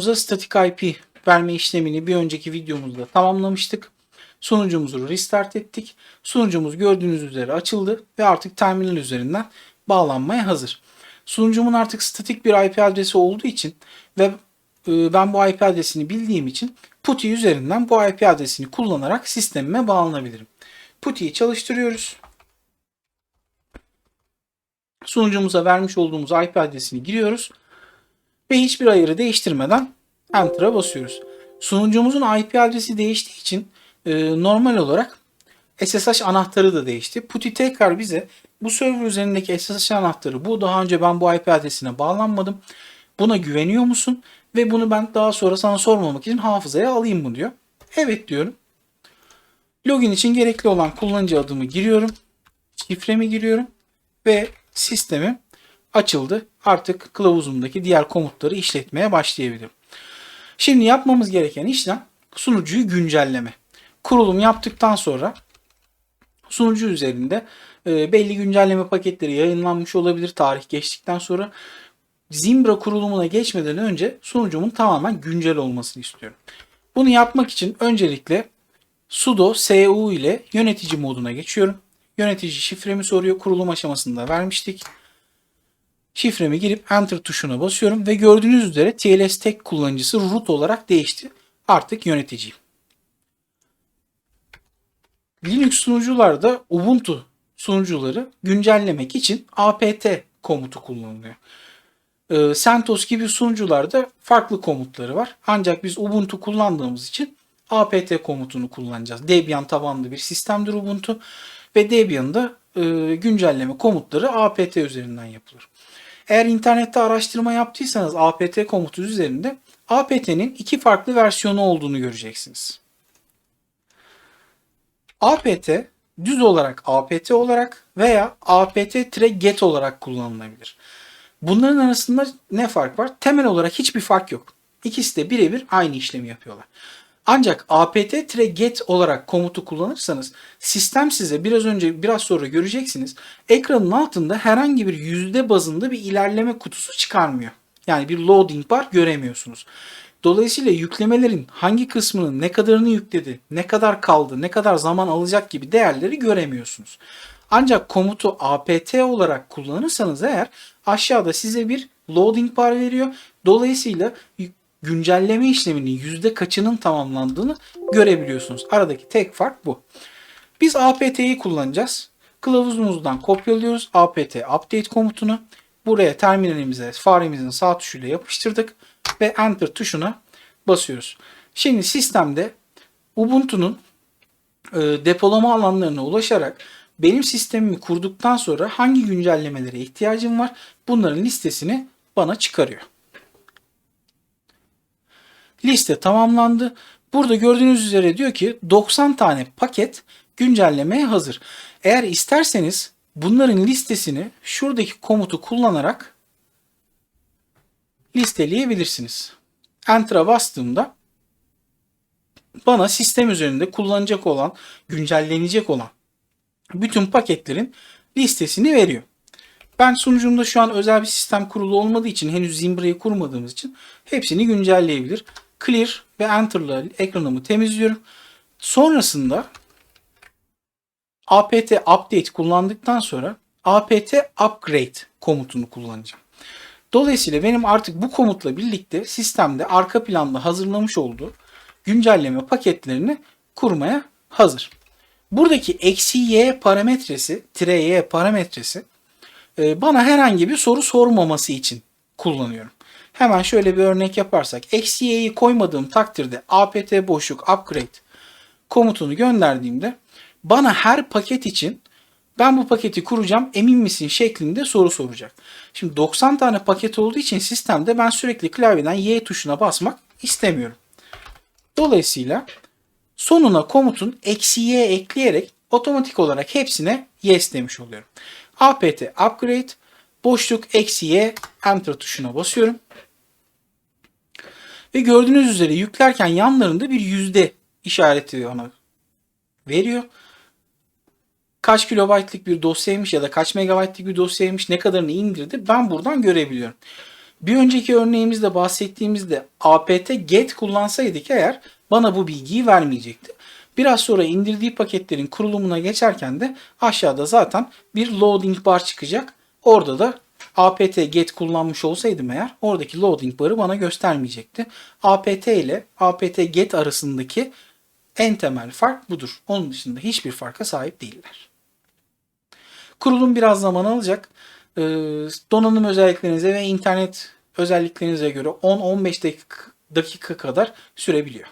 sunucumuza statik IP verme işlemini bir önceki videomuzda tamamlamıştık. Sunucumuzu restart ettik. Sunucumuz gördüğünüz üzere açıldı ve artık terminal üzerinden bağlanmaya hazır. Sunucumun artık statik bir IP adresi olduğu için ve e, ben bu IP adresini bildiğim için PuTTY üzerinden bu IP adresini kullanarak sistemime bağlanabilirim. PuTTY'yi çalıştırıyoruz. Sunucumuza vermiş olduğumuz IP adresini giriyoruz ve hiçbir ayarı değiştirmeden Enter'a basıyoruz. Sunucumuzun IP adresi değiştiği için e, normal olarak SSH anahtarı da değişti. PuTTY tekrar bize bu server üzerindeki SSH anahtarı bu daha önce ben bu IP adresine bağlanmadım. Buna güveniyor musun? Ve bunu ben daha sonra sana sormamak için hafızaya alayım mı diyor. Evet diyorum. Login için gerekli olan kullanıcı adımı giriyorum. Şifremi giriyorum. Ve sistemim açıldı. Artık kılavuzumdaki diğer komutları işletmeye başlayabilirim. Şimdi yapmamız gereken işlem sunucuyu güncelleme. Kurulum yaptıktan sonra sunucu üzerinde e, belli güncelleme paketleri yayınlanmış olabilir tarih geçtikten sonra. Zimbra kurulumuna geçmeden önce sunucumun tamamen güncel olmasını istiyorum. Bunu yapmak için öncelikle sudo su ile yönetici moduna geçiyorum. Yönetici şifremi soruyor. Kurulum aşamasında vermiştik. Şifremi girip enter tuşuna basıyorum ve gördüğünüz üzere TLS Tek kullanıcısı root olarak değişti. Artık yöneticiyim. Linux sunucularda Ubuntu sunucuları güncellemek için apt komutu kullanılıyor. Ee, CentOS gibi sunucularda farklı komutları var. Ancak biz Ubuntu kullandığımız için apt komutunu kullanacağız. Debian tabanlı bir sistemdir Ubuntu ve Debian'da e, güncelleme komutları apt üzerinden yapılır. Eğer internette araştırma yaptıysanız apt komutu üzerinde apt'nin iki farklı versiyonu olduğunu göreceksiniz. apt düz olarak apt olarak veya apt-get olarak kullanılabilir. Bunların arasında ne fark var? Temel olarak hiçbir fark yok. İkisi de birebir aynı işlemi yapıyorlar. Ancak apt-get olarak komutu kullanırsanız sistem size biraz önce biraz sonra göreceksiniz ekranın altında herhangi bir yüzde bazında bir ilerleme kutusu çıkarmıyor. Yani bir loading bar göremiyorsunuz. Dolayısıyla yüklemelerin hangi kısmının ne kadarını yükledi, ne kadar kaldı, ne kadar zaman alacak gibi değerleri göremiyorsunuz. Ancak komutu apt olarak kullanırsanız eğer aşağıda size bir loading bar veriyor. Dolayısıyla güncelleme işleminin yüzde kaçının tamamlandığını görebiliyorsunuz. Aradaki tek fark bu. Biz apt'yi kullanacağız. Kılavuzumuzdan kopyalıyoruz apt update komutunu. Buraya terminalimize faremizin sağ tuşuyla yapıştırdık ve enter tuşuna basıyoruz. Şimdi sistemde Ubuntu'nun e, depolama alanlarına ulaşarak benim sistemimi kurduktan sonra hangi güncellemelere ihtiyacım var bunların listesini bana çıkarıyor. Liste tamamlandı. Burada gördüğünüz üzere diyor ki 90 tane paket güncellemeye hazır. Eğer isterseniz bunların listesini şuradaki komutu kullanarak listeleyebilirsiniz. Enter'a bastığımda bana sistem üzerinde kullanacak olan, güncellenecek olan bütün paketlerin listesini veriyor. Ben sunucumda şu an özel bir sistem kurulu olmadığı için henüz Zimbra'yı kurmadığımız için hepsini güncelleyebilir. Clear ve Enter'la ekranımı temizliyorum. Sonrasında apt update kullandıktan sonra apt upgrade komutunu kullanacağım. Dolayısıyla benim artık bu komutla birlikte sistemde arka planda hazırlamış olduğu güncelleme paketlerini kurmaya hazır. Buradaki eksi y parametresi, tire y parametresi e, bana herhangi bir soru sormaması için kullanıyorum. Hemen şöyle bir örnek yaparsak. Eksi y'yi koymadığım takdirde apt boşluk upgrade komutunu gönderdiğimde bana her paket için ben bu paketi kuracağım emin misin şeklinde soru soracak. Şimdi 90 tane paket olduğu için sistemde ben sürekli klavyeden Y tuşuna basmak istemiyorum. Dolayısıyla sonuna komutun eksi Y ekleyerek otomatik olarak hepsine yes demiş oluyorum. apt upgrade boşluk eksi Y enter tuşuna basıyorum. Ve gördüğünüz üzere yüklerken yanlarında bir yüzde işareti ona veriyor. Kaç kilobaytlık bir dosyaymış ya da kaç megabaytlık bir dosyaymış ne kadarını indirdi ben buradan görebiliyorum. Bir önceki örneğimizde bahsettiğimizde apt get kullansaydık eğer bana bu bilgiyi vermeyecekti. Biraz sonra indirdiği paketlerin kurulumuna geçerken de aşağıda zaten bir loading bar çıkacak. Orada da apt get kullanmış olsaydım eğer oradaki loading barı bana göstermeyecekti. apt ile apt get arasındaki en temel fark budur. Onun dışında hiçbir farka sahip değiller. Kurulum biraz zaman alacak. Ee, donanım özelliklerinize ve internet özelliklerinize göre 10-15 dakika, dakika kadar sürebiliyor.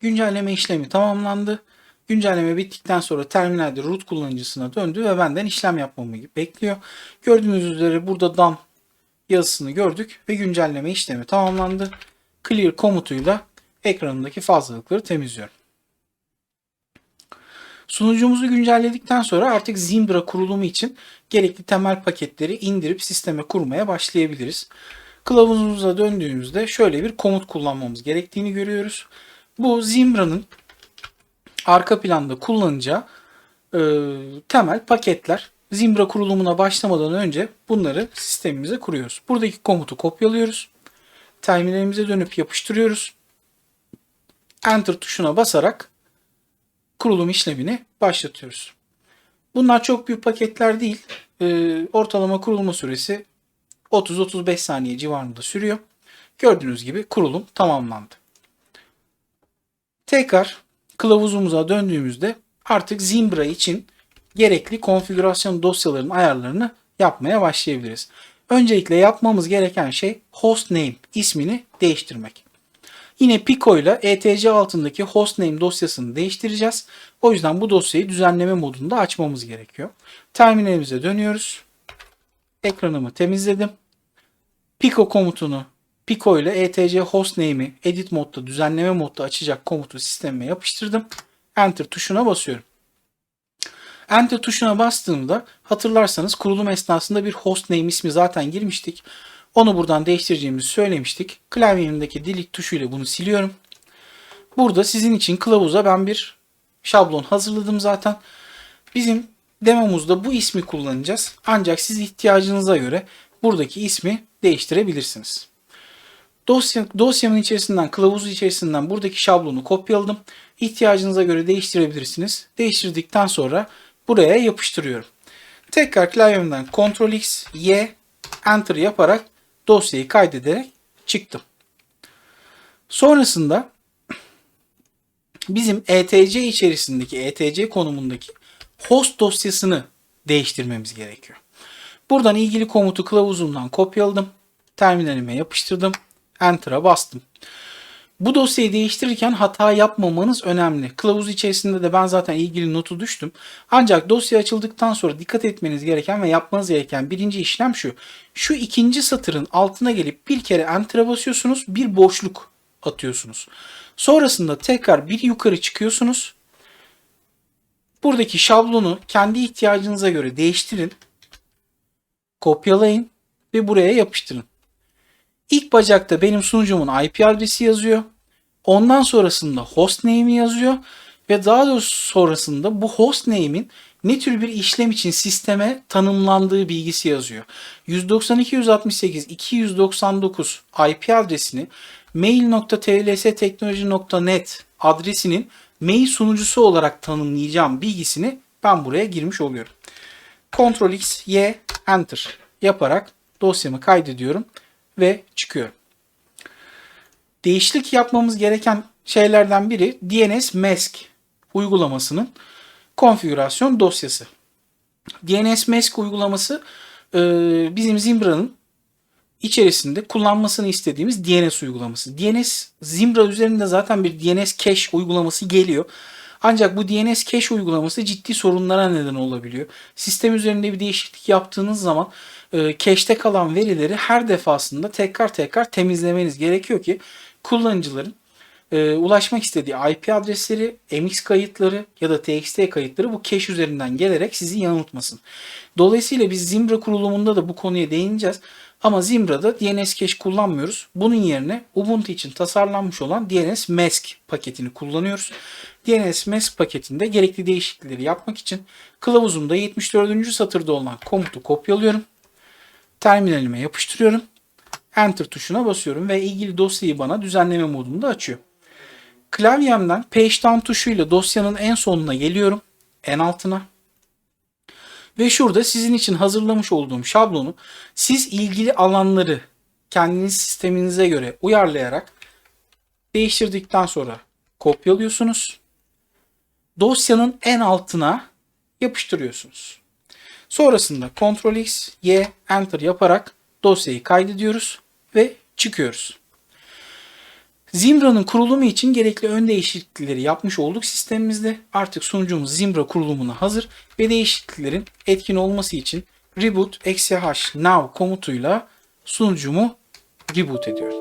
Güncelleme işlemi tamamlandı. Güncelleme bittikten sonra terminalde root kullanıcısına döndü ve benden işlem yapmamı bekliyor. Gördüğünüz üzere burada done yazısını gördük ve güncelleme işlemi tamamlandı. Clear komutuyla ekranındaki fazlalıkları temizliyorum. Sunucumuzu güncelledikten sonra artık Zimbra kurulumu için gerekli temel paketleri indirip sisteme kurmaya başlayabiliriz. Kılavuzumuza döndüğümüzde şöyle bir komut kullanmamız gerektiğini görüyoruz. Bu Zimbra'nın arka planda kullanacağı e, temel paketler. Zimbra kurulumuna başlamadan önce bunları sistemimize kuruyoruz. Buradaki komutu kopyalıyoruz. Terminalimize dönüp yapıştırıyoruz. Enter tuşuna basarak kurulum işlemini başlatıyoruz. Bunlar çok büyük paketler değil. E, ortalama kurulma süresi 30-35 saniye civarında sürüyor. Gördüğünüz gibi kurulum tamamlandı. Tekrar kılavuzumuza döndüğümüzde artık Zimbra için gerekli konfigürasyon dosyalarının ayarlarını yapmaya başlayabiliriz. Öncelikle yapmamız gereken şey hostname ismini değiştirmek. Yine Pico ile ETC altındaki hostname dosyasını değiştireceğiz. O yüzden bu dosyayı düzenleme modunda açmamız gerekiyor. Terminalimize dönüyoruz. Ekranımı temizledim. Pico komutunu Pico ile etc hostname'i edit modda düzenleme modda açacak komutu sistemime yapıştırdım. Enter tuşuna basıyorum. Enter tuşuna bastığımda hatırlarsanız kurulum esnasında bir hostname ismi zaten girmiştik. Onu buradan değiştireceğimizi söylemiştik. Klavyemdeki delete tuşuyla bunu siliyorum. Burada sizin için kılavuza ben bir şablon hazırladım zaten. Bizim demomuzda bu ismi kullanacağız. Ancak siz ihtiyacınıza göre buradaki ismi değiştirebilirsiniz. Dosya, dosyamın içerisinden, kılavuz içerisinden buradaki şablonu kopyaladım. İhtiyacınıza göre değiştirebilirsiniz. Değiştirdikten sonra buraya yapıştırıyorum. Tekrar klavyemden Ctrl X, Y, Enter yaparak dosyayı kaydederek çıktım. Sonrasında bizim ETC içerisindeki ETC konumundaki host dosyasını değiştirmemiz gerekiyor. Buradan ilgili komutu kılavuzumdan kopyaladım. Terminalime yapıştırdım. Enter'a bastım. Bu dosyayı değiştirirken hata yapmamanız önemli. Kılavuz içerisinde de ben zaten ilgili notu düştüm. Ancak dosya açıldıktan sonra dikkat etmeniz gereken ve yapmanız gereken birinci işlem şu. Şu ikinci satırın altına gelip bir kere Enter'a basıyorsunuz. Bir boşluk atıyorsunuz. Sonrasında tekrar bir yukarı çıkıyorsunuz. Buradaki şablonu kendi ihtiyacınıza göre değiştirin. Kopyalayın ve buraya yapıştırın. İlk bacakta benim sunucumun IP adresi yazıyor. Ondan sonrasında hostname'i yazıyor ve daha da sonrasında bu hostname'in ne tür bir işlem için sisteme tanımlandığı bilgisi yazıyor. 192.168.299 IP adresini mail.tlsteknoloji.net adresinin mail sunucusu olarak tanımlayacağım bilgisini ben buraya girmiş oluyorum. Ctrl X, Y, Enter yaparak dosyamı kaydediyorum ve çıkıyorum. Değişiklik yapmamız gereken şeylerden biri DNS Mask uygulamasının konfigürasyon dosyası. DNS Mask uygulaması e, bizim Zimbra'nın içerisinde kullanmasını istediğimiz DNS uygulaması. DNS Zimbra üzerinde zaten bir DNS cache uygulaması geliyor. Ancak bu DNS cache uygulaması ciddi sorunlara neden olabiliyor. Sistem üzerinde bir değişiklik yaptığınız zaman e, cache'te kalan verileri her defasında tekrar tekrar temizlemeniz gerekiyor ki kullanıcıların e, ulaşmak istediği IP adresleri, MX kayıtları ya da TXT kayıtları bu cache üzerinden gelerek sizi yanıltmasın. Dolayısıyla biz Zimbra kurulumunda da bu konuya değineceğiz. Ama Zimbra'da DNS cache kullanmıyoruz. Bunun yerine Ubuntu için tasarlanmış olan DNS Mask paketini kullanıyoruz. DNS Mask paketinde gerekli değişiklikleri yapmak için kılavuzumda 74. satırda olan komutu kopyalıyorum. Terminalime yapıştırıyorum. Enter tuşuna basıyorum ve ilgili dosyayı bana düzenleme modunda açıyor. Klavyemden Page Down tuşuyla dosyanın en sonuna geliyorum. En altına. Ve şurada sizin için hazırlamış olduğum şablonu siz ilgili alanları kendiniz sisteminize göre uyarlayarak değiştirdikten sonra kopyalıyorsunuz. Dosyanın en altına yapıştırıyorsunuz. Sonrasında Ctrl X, Y, Enter yaparak dosyayı kaydediyoruz ve çıkıyoruz. Zimbra'nın kurulumu için gerekli ön değişiklikleri yapmış olduk sistemimizde. Artık sunucumuz Zimbra kurulumuna hazır ve değişikliklerin etkin olması için reboot xh now komutuyla sunucumu reboot ediyorum.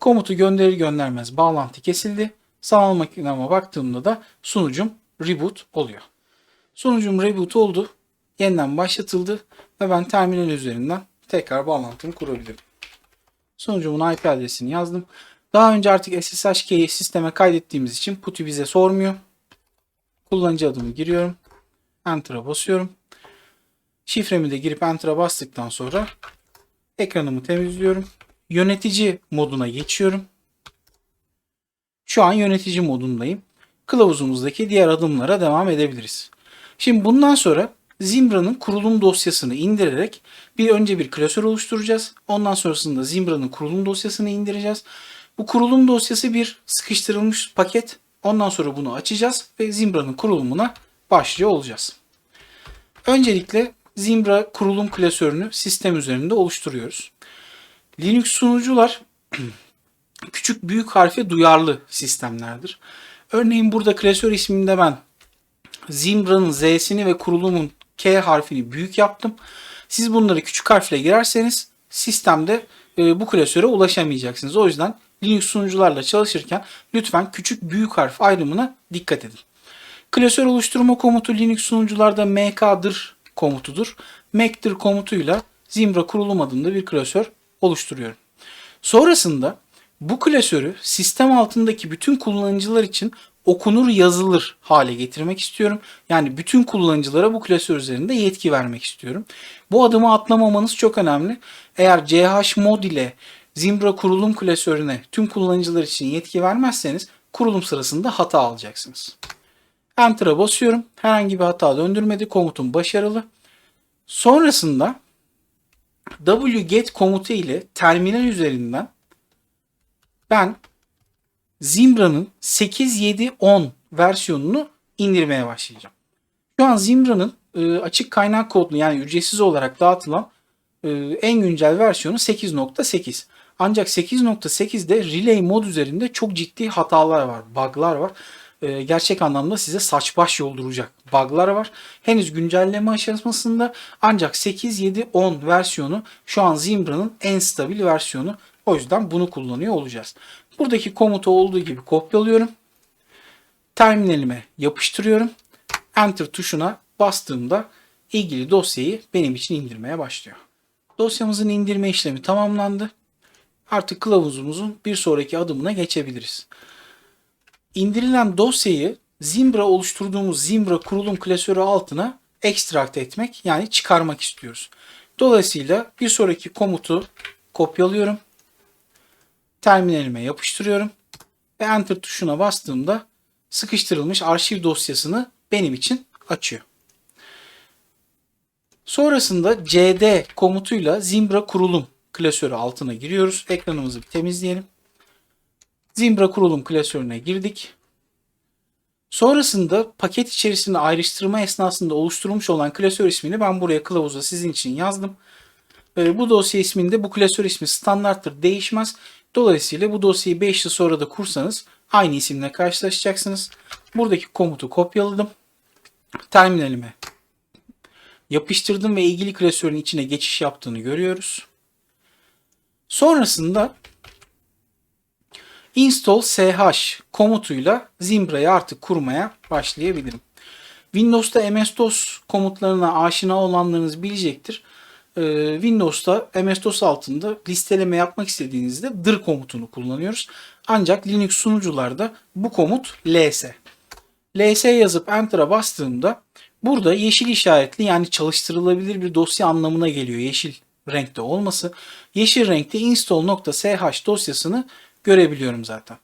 Komutu gönderir göndermez bağlantı kesildi. Sanal makineme baktığımda da sunucum reboot oluyor. Sunucum reboot oldu. Yeniden başlatıldı ve ben terminal üzerinden tekrar bağlantımı kurabilirim. Sunucumun IP adresini yazdım. Daha önce artık SSH key'i sisteme kaydettiğimiz için PuTTY bize sormuyor. Kullanıcı adımı giriyorum. Enter'a basıyorum. Şifremi de girip Enter'a bastıktan sonra ekranımı temizliyorum. Yönetici moduna geçiyorum. Şu an yönetici modundayım. Kılavuzumuzdaki diğer adımlara devam edebiliriz. Şimdi bundan sonra Zimbra'nın kurulum dosyasını indirerek bir önce bir klasör oluşturacağız. Ondan sonrasında Zimbra'nın kurulum dosyasını indireceğiz. Bu kurulum dosyası bir sıkıştırılmış paket. Ondan sonra bunu açacağız ve Zimbra'nın kurulumuna başlıyor olacağız. Öncelikle Zimbra kurulum klasörünü sistem üzerinde oluşturuyoruz. Linux sunucular küçük büyük harfe duyarlı sistemlerdir. Örneğin burada klasör isminde ben Zimbra'nın Z'sini ve kurulumun K harfini büyük yaptım. Siz bunları küçük harfle girerseniz sistemde e, bu klasöre ulaşamayacaksınız. O yüzden Linux sunucularla çalışırken lütfen küçük büyük harf ayrımına dikkat edin. Klasör oluşturma komutu Linux sunucularda mk'dır komutudur. Mac'tir komutuyla Zimbra kurulum adında bir klasör oluşturuyorum. Sonrasında bu klasörü sistem altındaki bütün kullanıcılar için okunur yazılır hale getirmek istiyorum. Yani bütün kullanıcılara bu klasör üzerinde yetki vermek istiyorum. Bu adımı atlamamanız çok önemli. Eğer CH mod ile Zimbra kurulum klasörüne tüm kullanıcılar için yetki vermezseniz kurulum sırasında hata alacaksınız. Enter'a basıyorum. Herhangi bir hata döndürmedi. Komutum başarılı. Sonrasında wget komutu ile terminal üzerinden ben Zimbra'nın 8.7.10 versiyonunu indirmeye başlayacağım. Şu an Zimbra'nın e, açık kaynak kodlu yani ücretsiz olarak dağıtılan e, en güncel versiyonu 8.8. Ancak 8.8'de Relay mod üzerinde çok ciddi hatalar var, bug'lar var. E, gerçek anlamda size saç baş yolduracak bug'lar var. Henüz güncelleme aşamasında ancak 8.7.10 versiyonu şu an Zimbra'nın en stabil versiyonu. O yüzden bunu kullanıyor olacağız. Buradaki komutu olduğu gibi kopyalıyorum. Terminalime yapıştırıyorum. Enter tuşuna bastığımda ilgili dosyayı benim için indirmeye başlıyor. Dosyamızın indirme işlemi tamamlandı. Artık kılavuzumuzun bir sonraki adımına geçebiliriz. İndirilen dosyayı Zimbra oluşturduğumuz Zimbra kurulum klasörü altına ekstrakt etmek yani çıkarmak istiyoruz. Dolayısıyla bir sonraki komutu kopyalıyorum terminalime yapıştırıyorum ve enter tuşuna bastığımda sıkıştırılmış arşiv dosyasını benim için açıyor. Sonrasında cd komutuyla Zimbra kurulum klasörü altına giriyoruz. Ekranımızı bir temizleyelim. Zimbra kurulum klasörüne girdik. Sonrasında paket içerisinde ayrıştırma esnasında oluşturulmuş olan klasör ismini ben buraya kılavuza sizin için yazdım. Bu dosya isminde bu klasör ismi standarttır değişmez. Dolayısıyla bu dosyayı 5 yıl sonra da kursanız aynı isimle karşılaşacaksınız. Buradaki komutu kopyaladım. Terminalime yapıştırdım ve ilgili klasörün içine geçiş yaptığını görüyoruz. Sonrasında install sh komutuyla Zimbra'yı artık kurmaya başlayabilirim. Windows'ta MS-DOS komutlarına aşina olanlarınız bilecektir. Ee, Windows'ta MS-DOS altında listeleme yapmak istediğinizde dir komutunu kullanıyoruz. Ancak Linux sunucularda bu komut ls. ls yazıp enter'a bastığımda burada yeşil işaretli yani çalıştırılabilir bir dosya anlamına geliyor. Yeşil renkte olması. Yeşil renkte install.sh dosyasını görebiliyorum zaten.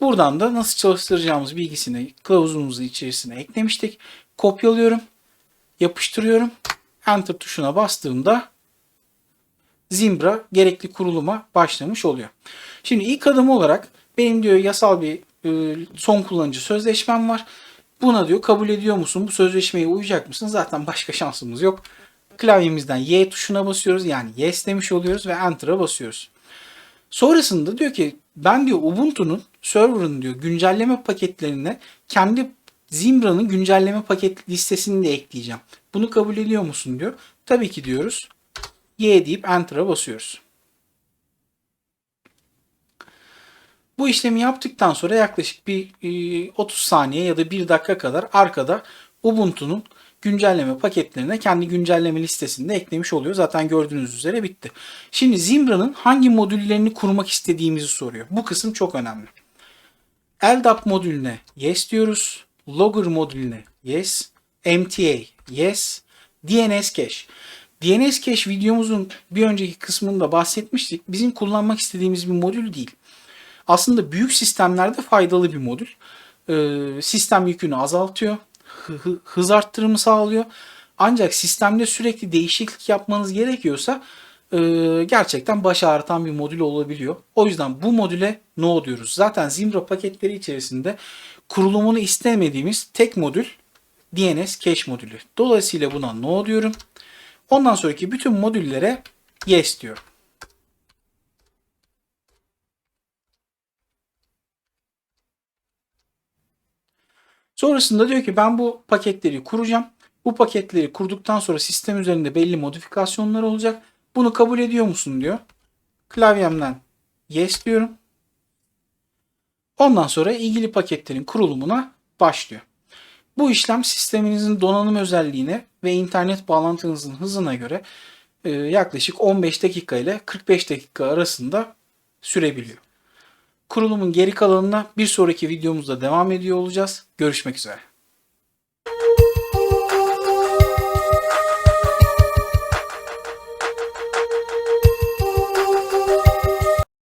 Buradan da nasıl çalıştıracağımız bilgisini kılavuzumuzun içerisine eklemiştik. Kopyalıyorum. Yapıştırıyorum. Enter tuşuna bastığımda Zimbra gerekli kuruluma başlamış oluyor. Şimdi ilk adım olarak benim diyor yasal bir e, son kullanıcı sözleşmem var. Buna diyor kabul ediyor musun? Bu sözleşmeye uyacak mısın? Zaten başka şansımız yok. Klavyemizden Y tuşuna basıyoruz. Yani yes demiş oluyoruz ve enter'a basıyoruz. Sonrasında diyor ki ben diyor Ubuntu'nun server'ın diyor güncelleme paketlerine kendi Zimbra'nın güncelleme paket listesini de ekleyeceğim. Bunu kabul ediyor musun diyor. Tabii ki diyoruz. Y deyip enter'a basıyoruz. Bu işlemi yaptıktan sonra yaklaşık bir e, 30 saniye ya da 1 dakika kadar arkada Ubuntu'nun güncelleme paketlerine kendi güncelleme listesinde eklemiş oluyor. Zaten gördüğünüz üzere bitti. Şimdi Zimbra'nın hangi modüllerini kurmak istediğimizi soruyor. Bu kısım çok önemli. LDAP modülüne yes diyoruz. Logger modülüne yes. MTA yes. DNS cache. DNS cache videomuzun bir önceki kısmında bahsetmiştik. Bizim kullanmak istediğimiz bir modül değil. Aslında büyük sistemlerde faydalı bir modül. Ee, sistem yükünü azaltıyor. Hı- hız arttırımı sağlıyor. Ancak sistemde sürekli değişiklik yapmanız gerekiyorsa e, gerçekten baş ağrıtan bir modül olabiliyor. O yüzden bu modüle no diyoruz. Zaten Zimbra paketleri içerisinde kurulumunu istemediğimiz tek modül DNS cache modülü. Dolayısıyla buna no diyorum. Ondan sonraki bütün modüllere yes diyorum. Sonrasında diyor ki ben bu paketleri kuracağım. Bu paketleri kurduktan sonra sistem üzerinde belli modifikasyonlar olacak. Bunu kabul ediyor musun diyor. Klavyemden yes diyorum. Ondan sonra ilgili paketlerin kurulumuna başlıyor. Bu işlem sisteminizin donanım özelliğine ve internet bağlantınızın hızına göre e, yaklaşık 15 dakika ile 45 dakika arasında sürebiliyor. Kurulumun geri kalanına bir sonraki videomuzda devam ediyor olacağız. Görüşmek üzere.